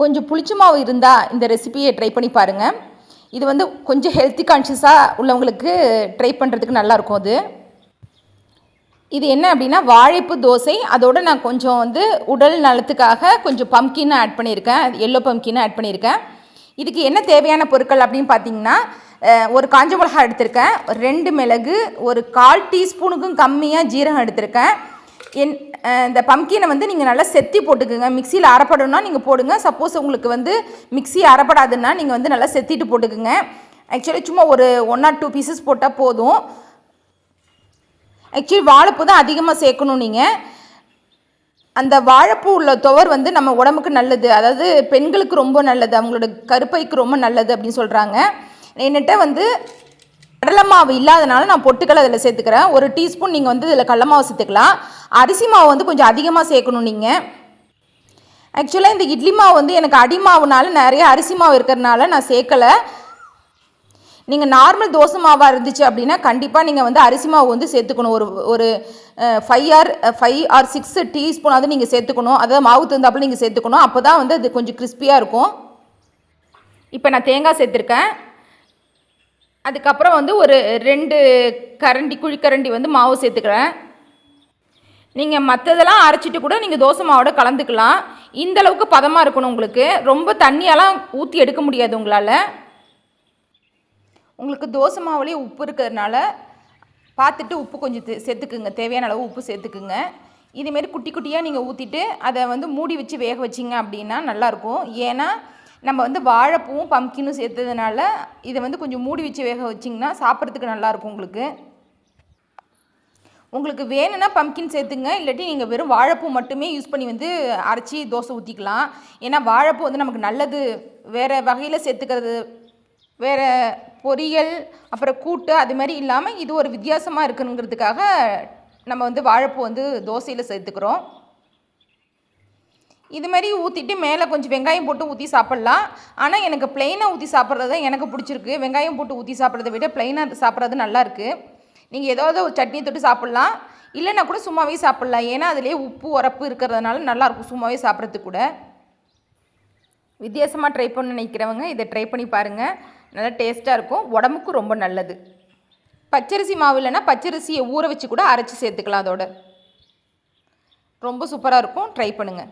கொஞ்சம் புளிச்ச மாவு இருந்தால் இந்த ரெசிபியை ட்ரை பண்ணி பாருங்கள் இது வந்து கொஞ்சம் ஹெல்த்தி கான்ஷியஸாக உள்ளவங்களுக்கு ட்ரை பண்ணுறதுக்கு நல்லாயிருக்கும் அது. இது என்ன அப்படின்னா வாழைப்பு தோசை. அதோடு நான் கொஞ்சம் வந்து உடல் நலத்துக்காக கொஞ்சம் பம்கின் ஆட் பண்ணியிருக்கேன். எல்லோ பம்கின் ஆட் பண்ணியிருக்கேன். இதுக்கு என்ன தேவையான பொருட்கள் அப்படின்னு பார்த்தீங்கன்னா ஒரு காஞ்ச மிளகா எடுத்திருக்கேன். ரெண்டு மிளகு ஒரு கால் டீஸ்பூனுக்கும் கம்மியாக ஜீரகம் எடுத்திருக்கேன். என் இந்த பம்கினை வந்து நீங்கள் நல்லா செத்தி போட்டுக்குங்க. மிக்சியில் அரைப்படணும்னா நீங்கள் போடுங்க. சப்போஸ் உங்களுக்கு வந்து மிக்சி அரைப்படாதுன்னா நீங்கள் வந்து நல்லா செத்திட்டு போட்டுக்குங்க. ஆக்சுவலி சும்மா ஒரு ஒன் ஆர் டூ பீசஸ் போட்டால் போதும். ஆக்சுவலி வாழைப்பூ தான் அதிகமாக சேர்க்கணும் நீங்கள் அந்த வாழைப்பூ உள்ள துவர் வந்து நம்ம உடம்புக்கு நல்லது. அதாவது பெண்களுக்கு ரொம்ப நல்லது. அவங்களோட கருப்பைக்கு ரொம்ப நல்லது அப்படின்னு சொல்கிறாங்க என்னட்ட வந்து கடலை மாவு இல்லாதனால நான் பொட்டுக்கடலை அதில் சேர்த்துக்கிறேன். ஒரு டீஸ்பூன் நீங்கள் வந்து இதில் கடலை மாவு சேர்த்துக்கலாம். அரிசி மாவு வந்து கொஞ்சம் அதிகமாக சேர்க்கணும் நீங்கள் ஆக்சுவலாக இந்த இட்லி மாவு வந்து எனக்கு அடி மாவுனால நிறைய அரிசி மாவு இருக்கிறதுனால நான் சேர்க்கலை. நீங்கள் நார்மல் தோசை மாவாக இருந்துச்சு அப்படின்னா கண்டிப்பாக நீங்கள் வந்து அரிசி மாவு வந்து சேர்த்துக்கணும். ஒரு ஒரு five or five or six டீஸ்பூனாவது நீங்கள் சேர்த்துக்கணும். அதாவது மாவு தந்தாப்பில் நீங்கள் சேர்த்துக்கணும். அப்போ தான் வந்து அது கொஞ்சம் கிறிஸ்பியாக இருக்கும். இப்போ நான் தேங்காய் சேர்த்துருக்கேன். அதுக்கப்புறம் வந்து ஒரு ரெண்டு கரண்டி குழிக்கரண்டி வந்து மாவு சேர்த்துக்கிறேன். நீங்கள் மற்றதெல்லாம் அரைச்சிட்டு கூட நீங்கள் தோசை மாவோட கலந்துக்கலாம். இந்த அளவுக்கு பதமாக இருக்கணும் உங்களுக்கு. ரொம்ப தண்ணியெல்லாம் ஊற்றி எடுக்க முடியாது உங்களால். உங்களுக்கு தோசை மாவுலேயே உப்பு இருக்கிறதுனால பார்த்துட்டு உப்பு கொஞ்சம் சேர்த்துக்குங்க. தேவையான அளவு உப்பு சேர்த்துக்குங்க. இதுமாரி குட்டி குட்டியாக நீங்கள் ஊற்றிட்டு அதை வந்து மூடி வச்சு வேக வச்சிங்க அப்படின்னா நல்லாயிருக்கும். ஏன்னா நம்ம வந்து வாழைப்பூவும் பம்கினும் சேர்த்ததுனால இதை வந்து கொஞ்சம் மூடி வச்சு வேக வச்சிங்கன்னா சாப்பிட்றதுக்கு நல்லாயிருக்கும் உங்களுக்கு. உங்களுக்கு வேணும்னா பம்கின் சேர்த்துங்க இல்லாட்டி நீங்கள் வெறும் வாழைப்பூ மட்டுமே யூஸ் பண்ணி வந்து அரைச்சி தோசை ஊற்றிக்கலாம் ஏன்னா வாழைப்பூ வந்து நமக்கு நல்லது. வேறு வகையில் சேர்த்துக்கிறது வேறு பொரியல் அப்புறம் கூட்டு அது மாதிரி இல்லாமல் இது ஒரு வித்தியாசமாக இருக்குங்கிறதுக்காக நம்ம வந்து வாழைப்பூ வந்து தோசையில் சேர்த்துக்கிறோம். இது மாதிரி ஊற்றிட்டு மேலே கொஞ்சம் வெங்காயம் போட்டு ஊற்றி சாப்பிட்லாம். ஆனால் எனக்கு பிளெயினாக ஊற்றி சாப்பிட்றது தான் எனக்கு பிடிச்சிருக்கு. வெங்காயம் போட்டு ஊற்றி சாப்பிட்றத விட பிளெயினாக சாப்பிட்றது நல்லாயிருக்கு நீங்கள் ஏதாவது ஒரு சட்னி தொட்டு சாப்பிட்லாம். இல்லைன்னா கூட சும்மாவே சாப்பிட்லாம். ஏன்னா அதுலேயே உப்பு உரப்பு இருக்கிறதுனால நல்லாயிருக்கும் சும்மாவே சாப்பிட்றதுக்கு கூட. வித்தியாசமாக ட்ரை பண்ண நினைக்கிறவங்க இதை ட்ரை பண்ணி பாருங்கள் நல்லா டேஸ்ட்டாக இருக்கும். உடம்புக்கும் ரொம்ப நல்லது. பச்சரிசி மாவு இல்லைன்னா பச்சரிசியை ஊற வச்சு கூட அரைச்சி சேர்த்துக்கலாம் அதோட. ரொம்ப சூப்பராக இருக்கும். ட்ரை பண்ணுங்கள்